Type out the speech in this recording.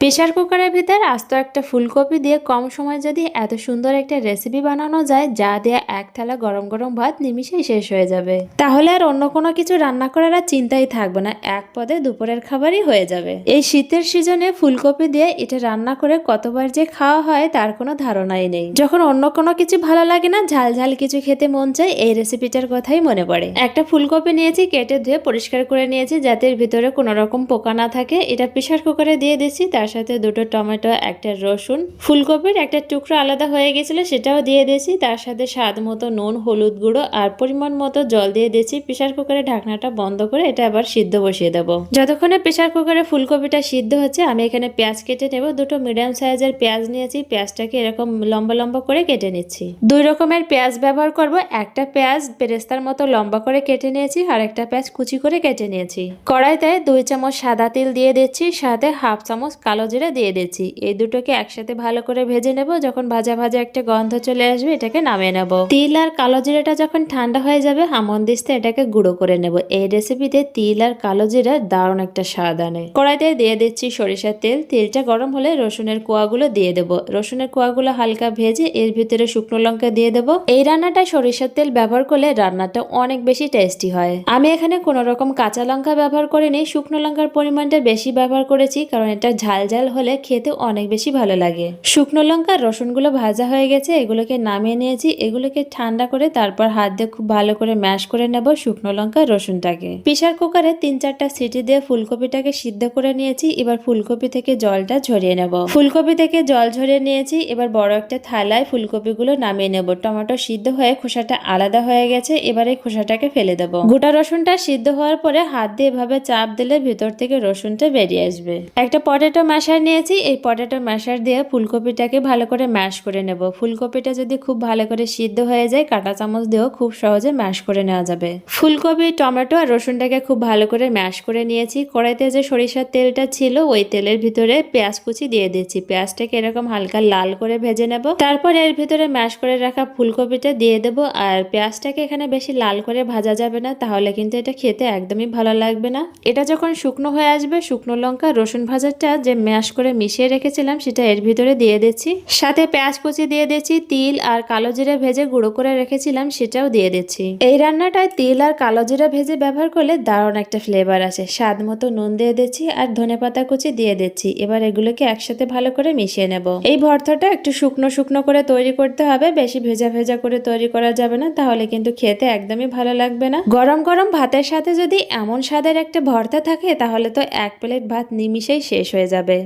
Pressure কুকারের ভিতর আস্ত একটা ফুলকপি দিয়ে কম সময় যদি এত সুন্দর একটা রেসিপি বানানো যায়, যা দিয়ে এক থালা গরম গরম ভাত নিমিশেই শেষ হয়ে যাবে। তাহলে আর অন্য কোনো কিছু রান্না করার আর চিন্তাই থাকবে না, এক পদে দুপুরের খাবারই হয়ে যাবে। এই শীতের সিজনে ফুলকপি দিয়ে এটা রান্না করে কতবার যে খাওয়া হয়, তার কোনো ধারণাই নেই। যখন অন্য কোনো কিছু ভালো লাগে না, ঝাল ঝাল কিছু খেতে মন চায়, এই রেসিপিটার কথাই মনে পড়ে। একটা ফুলকপি নিয়েছি, কেটে ধুয়ে পরিষ্কার করে নিয়েছি, যাতে ভিতরে কোনো রকম পোকা না থাকে। এটা প্রেশার কুকারে দিয়ে দিচ্ছি, তার সাথে দুটো টমেটো, একটা রসুন, ফুলকপির একটা টুকরো আলাদা হয়ে গেছিল, সেটাও দিয়ে দিয়েছি। তার সাথে স্বাদ মতো নুন, হলুদ গুঁড়ো আর পরিমাণ মতো জল দিয়ে দিয়েছি। প্রেশার কুকারে ঢাকনাটা বন্ধ করে এটা আবার সিদ্ধ বসিয়ে দেবো। যতক্ষণে প্রেশার কুকারে ফুলকপিটা সিদ্ধ হচ্ছে, আমি এখানে পেঁয়াজ কেটে নেব। দুটো মিডিয়াম সাইজের পেঁয়াজ নিয়েছি। পেঁয়াজটাকে এরকম লম্বা লম্বা করে কেটে নিচ্ছি। দুই রকমের পেঁয়াজ ব্যবহার করব। একটা পেঁয়াজ পেরেস্তার মতো লম্বা করে কেটে নিয়েছি আর একটা পেঁয়াজ কুচি করে কেটে নিয়েছি। কড়াইতে দুই চামচ সাদা তেল দিয়ে দিচ্ছি। সাথে হাফ চামচ কালো জিরা দিয়ে দিচ্ছি। এই দুটোকে একসাথে ভালো করে ভেজে নেব। যখন ভাজা ভাজা একটা গন্ধ চলে আসবে, এটাকে নামিয়ে নেব। তিল আর কালো জিরাটা যখন ঠান্ডা হয়ে যাবে হামন দিস্তে এটাকে গুঁড়ো করে নেব। এই রেসিপিতে তিল আর কালো জিরা দারুণ একটা স্বাদ আনে। কড়াইতে দিয়ে দিচ্ছি সরিষার তেল। তেলটা গরম হলে রসুনের কোয়াগুলো দিয়ে দেবো। রসুনের কোয়াগুলো হালকা ভেজে এর ভিতরে শুকনো লঙ্কা দিয়ে দেবো। এই রান্নাটা সরিষার তেল ব্যবহার করলে রান্নাটা অনেক বেশি টেস্টি হয়। আমি এখানে কোনো রকম কাঁচা লঙ্কা ব্যবহার করিনি। শুকনো লঙ্কার পরিমাণটা বেশি ব্যবহার করেছি, কারণ এটা ঝাল ঝাল হলে খেতে অনেক বেশি ভালো লাগে। শুকনো লঙ্কা আর রসুনগুলো ভাজা হয়ে গেছে, এগুলোকে নামিয়ে নিয়েছি। এগুলোকে ঠান্ডা করে তারপর হাত দিয়ে খুব ভালো করে ম্যাশ করে নেব শুকনো লঙ্কা, রসুনটাকে। প্রেশার কুকারে তিন চারটা সিটি দিয়ে ফুলকপিটাকে সিদ্ধ করে নিয়েছি। এবার ফুলকপি থেকে জলটা ঝরিয়ে নেব। ফুলকপি থেকে জল ঝরিয়ে নিয়েছি। এবার বড় একটা থালায় ফুলকপিগুলো নামিয়ে নেব। টমেটো সিদ্ধ হয়ে খোসাটা আলাদা হয়ে গেছে। এবার এই খোসাটাকে ফেলে দেবো। গোটা রসুনটা সিদ্ধ হওয়ার পরে হাত দিয়ে এভাবে চাপ দিলে ভিতর থেকে রসুনটা বেরিয়ে আসবে। একটা পটেটো ম্যাশার নিয়েছি, এই পটেটো ম্যাশার দিয়ে ফুলকপিটাকে ভালো করে ম্যাশ করে নেব। ফুলকপিটা যদি খুব ভালো করে সিদ্ধ হয়ে যায়, কাঁটা চামচ দিয়েও খুব সহজে ম্যাশ করে নেওয়া যাবে। ফুলকপি, টমেটো আর রসুনটাকে খুব ভালো করে ম্যাশ করে নিয়েছি। কড়াইতে যে সরিষার তেলটা ছিল, ওই তেলের ভিতরে পেঁয়াজ কুচি দিয়ে দিচ্ছি পেঁয়াজটাকে এরকম হালকা লাল করে ভেজে নেব। তারপর এর ভিতরে ম্যাশ করে রাখা ফুলকপিটা দিয়ে দেব। আর পেঁয়াজটাকে এখানে বেশি লাল করে ভাজা যাবে না, তাহলে কিন্তু এটা খেতে একদমই ভালো লাগবে না। এটা যখন শুকনো হয়ে আসবে, শুকনো লঙ্কা, রসুন ভাজাটা যে ম্যাশ করে মিশিয়ে রেখেছিলাম, সেটা এর ভিতরে দিয়ে দিচ্ছি। সাথে পেঁয়াজ কুচি দিয়ে দিচ্ছি, তিল আর কালো জিরে ভেজে গুঁড়ো করে রেখেছিলাম, সেটাও দিয়ে দিচ্ছি। এই রান্নাটায় তিল আর কালো জিরা ভেজে ব্যবহার করলে দারুণ একটা ফ্লেভার আসে। স্বাদ মতো নুন দিয়ে দিচ্ছি আর ধনে পাতা কুচি দিয়ে দিচ্ছি। এবার এগুলোকে একসাথে ভালো করে মিশিয়ে নেব। এই ভর্তাটা একটু শুকনো শুকনো করে তৈরি করতে হবে, বেশি ভেজা ভেজা করে তৈরি করা যাবে না, তাহলে কিন্তু খেতে একদমই ভালো লাগবে না। গরম গরম ভাতের সাথে যদি এমন স্বাদের একটা ভর্তা থাকে, তাহলে তো এক প্লেট ভাত নিমিশেই শেষ হয়ে যাবে।